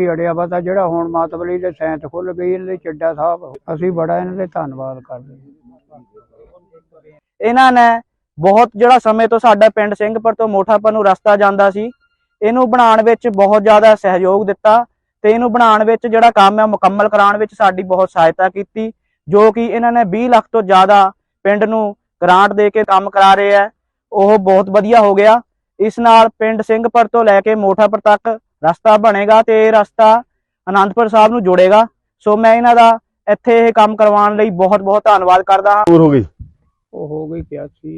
ਹੀ ਅੜਿਆ ਵਾ ਜਿਹੜਾ ਹੁਣ ਮਾਤਬਲੀ ਦੇ ਸੈਂਤ ਖੁੱਲ ਗਈ, ਇਹਨਾਂ ਦੇ ਚੱਡਾ ਸਾਹਿਬ, ਅਸੀਂ ਬੜਾ ਇਹਨਾਂ ਦੇ ਧੰਨਵਾਦ ਕਰਦੇ ਹਾਂ। ਇਹਨਾਂ ਨੇ ਬਹੁਤ ਜਿਹੜਾ ਸਮੇਂ ਤੋਂ ਸਾਡਾ ਪਿੰਡ ਸਿੰਘਪੁਰ ਤੋਂ ਮੋਠਾਪੁਰ ਨੂੰ ਰਸਤਾ ਜਾਂਦਾ ਸੀ, ਇਹਨੂੰ ਬਣਾਉਣ ਵਿੱਚ ਬਹੁਤ ਜ਼ਿਆਦਾ ਸਹਿਯੋਗ ਦਿੱਤਾ ਤੇ ਇਹਨੂੰ ਬਣਾਉਣ ਵਿੱਚ ਜਿਹੜਾ ਕੰਮ ਹੈ ਮੁਕੰਮਲ ਕਰਾਉਣ ਵਿੱਚ ਸਾਡੀ ਬਹੁਤ ਸਹਾਇਤਾ ਕੀਤੀ, ਜੋ ਕਿ ਇਹਨਾਂ ਨੇ 20 ਲੱਖ ਤੋਂ ਜ਼ਿਆਦਾ ਪਿੰਡ ਨੂੰ ਗ੍ਰਾਂਟ ਦੇ ਕੇ ਕੰਮ ਕਰਾ ਰਹੇ ਹੈ। ਉਹ ਬਹੁਤ ਵਧੀਆ ਹੋ ਗਿਆ। ਇਸ ਨਾਲ ਪਿੰਡ ਸਿੰਘਪੁਰ ਤੋਂ ਲੈ ਕੇ ਮੋਠਾਪੁਰ ਤੱਕ ਰਸਤਾ ਬਣੇਗਾ ਤੇ ਇਹ ਰਸਤਾ ਅਨੰਦਪੁਰ ਸਾਹਿਬ ਨੂੰ ਜੋੜੇਗਾ। ਸੋ ਮੈਂ ਇਹਨਾਂ ਦਾ ਇੱਥੇ ਇਹ ਕੰਮ ਕਰਵਾਉਣ ਲਈ ਬਹੁਤ ਬਹੁਤ ਧੰਨਵਾਦ ਕਰਦਾ ਹਾਂ। ਹੋ ਗਈ? ਉਹ ਹੋ ਗਈ 81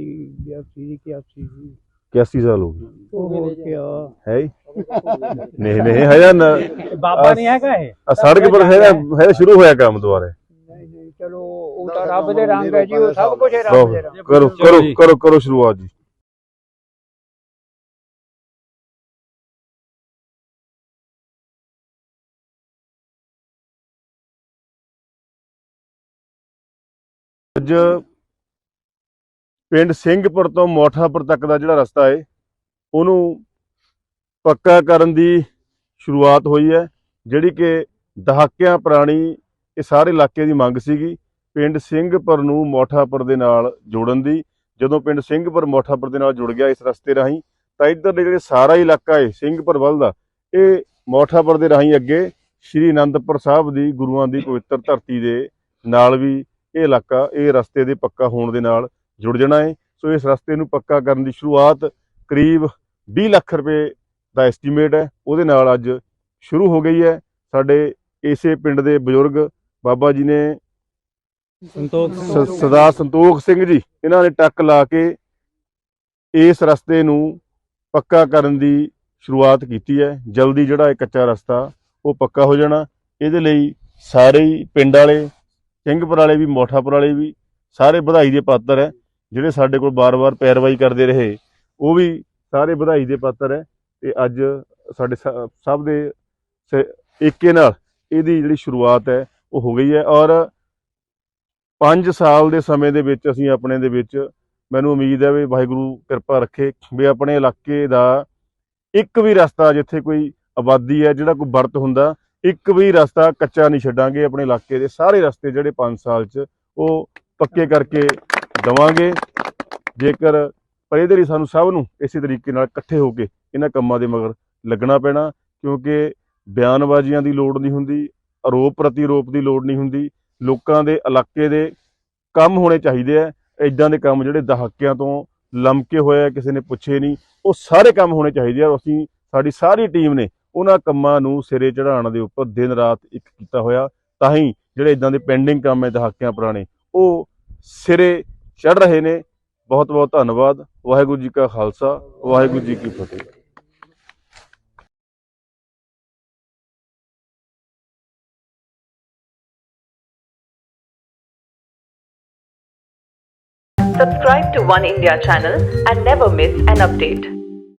82 81 ਜੀ। 81 ਸਾਲ ਹੋ ਗਏ। ਉਹ ਹੋ ਗਿਆ ਹੈ ਹੀ? ਨਹੀਂ ਨਹੀਂ ਹੈ ਨਾ? ਬਾਬਾ ਨਹੀਂ ਹੈਗਾ ਇਹ? ਸੜਕ ਪਰ ਹੈ ਹੈ ਸ਼ੁਰੂ ਹੋਇਆ ਕੰਮ ਦੁਬਾਰੇ? ਨਹੀਂ ਨਹੀਂ ਚਲੋ ਉਹ ਤਾਂ ਰੱਬ ਦੇ ਰੰਗ ਹੈ ਜੀ ਉਹ ਸਭ ਕੁਝ ਹੈ ਰੱਬ ਦੇ ਰੰਗ। ਕਰੋ ਕਰੋ ਕਰੋ ਕਰੋ ਸ਼ੁਰੂਆਤ ਜੀ। ਅੱਜ ਪਿੰਡ ਸਿੰਘਪੁਰ ਤੋਂ ਮੋਠਾਪੁਰ ਤੱਕ ਦਾ ਜਿਹੜਾ ਰਸਤਾ ਹੈ ਉਹਨੂੰ ਪੱਕਾ ਕਰਨ ਦੀ ਸ਼ੁਰੂਆਤ ਹੋਈ ਹੈ, ਜਿਹੜੀ ਕਿ ਦਹਾਕਿਆਂ ਪੁਰਾਣੀ ਇਹ ਸਾਰੇ ਇਲਾਕੇ ਦੀ ਮੰਗ ਸੀਗੀ ਪਿੰਡ ਸਿੰਘਪੁਰ ਨੂੰ ਮੋਠਾਪੁਰ ਦੇ ਨਾਲ ਜੋੜਨ ਦੀ। ਜਦੋਂ ਪਿੰਡ ਸਿੰਘਪੁਰ ਮੋਠਾਪੁਰ ਦੇ ਨਾਲ ਜੁੜ ਗਿਆ ਇਸ ਰਸਤੇ ਰਾਹੀਂ, ਤਾਂ ਇੱਧਰ ਦੇ ਜਿਹੜੇ ਸਾਰਾ ਇਲਾਕਾ ਹੈ ਸਿੰਘਪੁਰ ਵੱਲ ਦਾ, ਇਹ ਮੋਠਾਪੁਰ ਦੇ ਰਾਹੀਂ ਅੱਗੇ ਸ਼੍ਰੀ ਅਨੰਦਪੁਰ ਸਾਹਿਬ ਦੀ ਗੁਰੂਆਂ ਦੀ ਪਵਿੱਤਰ ਧਰਤੀ ਦੇ ਨਾਲ ਵੀ ਇਹ ਇਲਾਕਾ ਇਹ ਰਸਤੇ ਦੇ ਪੱਕਾ ਹੋਣ ਦੇ ਨਾਲ ਜੁੜ ਜਾਣਾ ਹੈ ਸੋ ਇਸ ਰਸਤੇ ਨੂੰ ਪੱਕਾ ਕਰਨ ਦੀ ਸ਼ੁਰੂਆਤ ਕਰੀਬ 20 ਲੱਖ ਰੁਪਏ ਦਾ ਐਸਟੀਮੇਟ ਹੈ। ਉਹਦੇ ਨਾਲ ਅੱਜ ਸ਼ੁਰੂ ਹੋ ਗਈ ਹੈ। ਸਾਡੇ ਇਸੇ ਪਿੰਡ ਦੇ ਬਜ਼ੁਰਗ ਬਾਬਾ ਜੀ ਨੇ ਸੰਤੋਖ ਸਰਦਾਰ ਸੰਤੋਖ ਸਿੰਘ ਜੀ ਇਹਨਾਂ ਨੇ ਟੱਕ ਲਾ ਕੇ ਇਸ ਰਸਤੇ ਨੂੰ ਪੱਕਾ ਕਰਨ ਦੀ ਸ਼ੁਰੂਆਤ ਕੀਤੀ ਹੈ। ਜਲਦੀ ਜਿਹੜਾ ਇਹ ਕੱਚਾ ਰਸਤਾ ਉਹ ਪੱਕਾ ਹੋ ਜਾਣਾ। ਇਹਦੇ ਲਈ ਸਾਰੇ ਹੀ ਪਿੰਡ ਵਾਲੇ ਸਿੰਘਪੁਰ ਵਾਲੇ ਵੀ, ਮੋਠਾਪੁਰ ਵਾਲੇ ਵੀ, ਸਾਰੇ ਵਧਾਈ ਦੇ ਪਾਤਰ ਹੈ, ਜਿਹੜੇ ਸਾਡੇ ਕੋਲ ਬਾਰ-ਬਾਰ ਪੈਰਵਾਈ ਕਰਦੇ ਰਹੇ, ਉਹ ਵੀ ਸਾਰੇ ਵਧਾਈ ਦੇ ਪਾਤਰ ਹੈ ਤੇ ਅੱਜ ਸਾਡੇ ਸ- ਸਭ ਦੇ ਏਕੇ ਨਾਲ ਇਹਦੀ ਜਿਹੜੀ ਸ਼ੁਰੂਆਤ ਹੈ, ਉਹ ਹੋ ਗਈ ਹੈ ਔਰ 5 ਸਾਲ ਦੇ ਸਮੇਂ ਦੇ ਵਿੱਚ ਅਸੀਂ ਆਪਣੇ ਦੇ ਵਿੱਚ ਮੈਨੂੰ ਉਮੀਦ ਹੈ ਵੀ ਵਾਹਿਗੁਰੂ ਕਿਰਪਾ ਰੱਖੇ ਵੀ ਆਪਣੇ ਇਲਾਕੇ ਦਾ ਇੱਕ ਵੀ ਰਸਤਾ ਜਿੱਥੇ ਕੋਈ ਆਬਾਦੀ ਹੈ, ਜਿਹੜਾ ਕੋਈ ਵਰਤ ਹੁੰਦਾ ਇੱਕ ਵੀ ਰਸਤਾ ਕੱਚਾ ਨਹੀਂ ਛੱਡਾਂਗੇ, ਆਪਣੇ ਇਲਾਕੇ ਦੇ ਸਾਰੇ ਰਸਤੇ ਜਿਹੜੇ 5 ਸਾਲ 'ਚ, ਉਹ ਪੱਕੇ ਕਰਕੇ ਦਵਾਂਗੇ। ਜੇਕਰ ਪਰ ਇਹਦੇ ਲਈ ਸਾਨੂੰ ਸਭ ਨੂੰ ਇਸੇ ਤਰੀਕੇ ਨਾਲ ਇਕੱਠੇ ਹੋ ਕੇ ਇਹਨਾਂ ਕੰਮਾਂ ਦੇ ਮਗਰ ਲੱਗਣਾ ਪੈਣਾ, ਕਿਉਂਕਿ ਬਿਆਨਬਾਜ਼ੀਆਂ ਦੀ ਲੋੜ ਨਹੀਂ ਹੁੰਦੀ, ਆਰੋਪ ਪ੍ਰਤੀਰੋਪ ਦੀ ਲੋੜ ਨਹੀਂ ਹੁੰਦੀ, ਲੋਕਾਂ ਦੇ ਇਲਾਕੇ ਦੇ ਕੰਮ ਹੋਣੇ ਚਾਹੀਦੇ ਆ। ਇਦਾਂ ਦੇ ਕੰਮ ਜਿਹੜੇ ਦਹਾਕਿਆਂ ਤੋਂ ਲਮਕੇ ਹੋਏ ਆ, ਕਿਸੇ ਨੇ ਪੁੱਛੇ ਨਹੀਂ, ਉਹ ਸਾਰੇ ਕੰਮ ਹੋਣੇ ਚਾਹੀਦੇ ਆ। ਅਸੀਂ, ਸਾਡੀ ਸਾਰੀ ਟੀਮ ਨੇ ਉਹਨਾਂ ਕੰਮਾਂ ਨੂੰ ਸਿਰੇ ਚੜਾਉਣ ਦੇ ਉੱਪਰ ਦਿਨ ਰਾਤ ਇੱਕ ਕੀਤਾ ਹੋਇਆ, ਤਾਂ ਹੀ ਜਿਹੜੇ ਇਦਾਂ ਦੇ ਪੈਂਡਿੰਗ ਕੰਮ ਹੈ ਦਹਾਕਿਆਂ ਪੁਰਾਣੇ, ਉਹ ਸਿਰੇ ਚੜ ਰਹੇ ਨੇ। ਬਹੁਤ ਬਹੁਤ ਧੰਨਵਾਦ। ਵਾਹਿਗੁਰੂ ਜੀ ਕਾ ਖਾਲਸਾ, ਵਾਹਿਗੁਰੂ ਜੀ ਕੀ ਫਤਿਹ। Subscribe to One India channel and never miss an update.